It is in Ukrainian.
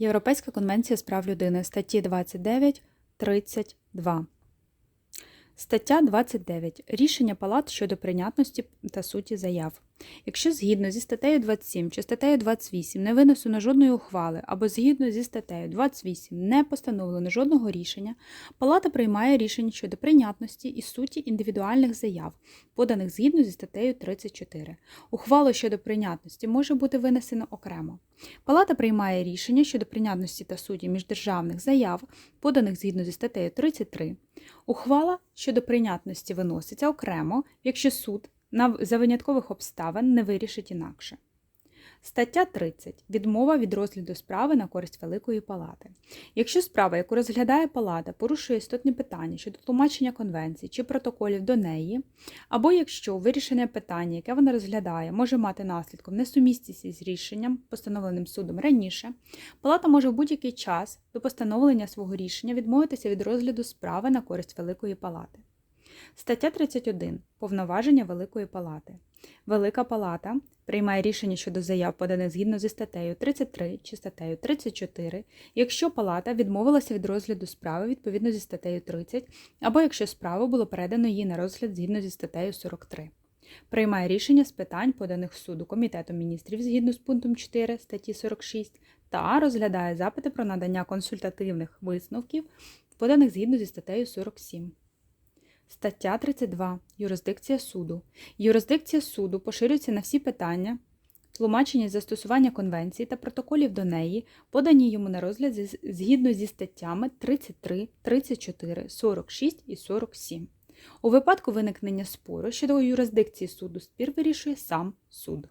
Європейська конвенція з прав людини, статті 29, 32. Стаття 29. Рішення палат щодо прийнятності та суті заяв. Якщо згідно зі статтею 27 чи статтею 28 не винесено жодної ухвали або згідно зі статтею 28 не постановлено жодного рішення, палата приймає рішення щодо прийнятності і суті індивідуальних заяв, поданих згідно зі статтею 34. Ухвалу щодо прийнятності може бути винесено окремо. Палата приймає рішення щодо прийнятності та суті міждержавних заяв, поданих згідно зі статтею 33. Ухвала щодо прийнятності виноситься окремо, якщо суд за виняткових обставин не вирішить інакше. Стаття 30. Відмова від розгляду справи на користь Великої Палати. Якщо справа, яку розглядає Палата, порушує істотні питання щодо тлумачення конвенції чи протоколів до неї, або якщо вирішення питання, яке вона розглядає, може мати наслідком несумісність із рішенням, постановленим судом раніше, Палата може в будь-який час до постановлення свого рішення відмовитися від розгляду справи на користь Великої Палати. Стаття 31. Повноваження Великої Палати. Велика Палата приймає рішення щодо заяв, поданих згідно зі статтею 33 чи статтею 34, якщо Палата відмовилася від розгляду справи відповідно зі статтею 30, або якщо справу було передано їй на розгляд згідно зі статтею 43. Приймає рішення з питань, поданих суду Комітетом міністрів згідно з пунктом 4 статті 46, та розглядає запити про надання консультативних висновків, поданих згідно зі статтею 47. Стаття 32. Юрисдикція суду. Юрисдикція суду поширюється на всі питання, тлумачення застосування конвенції та протоколів до неї, подані йому на розгляд згідно зі статтями 33, 34, 46 і 47. У випадку виникнення спору щодо юрисдикції суду спір вирішує сам суд.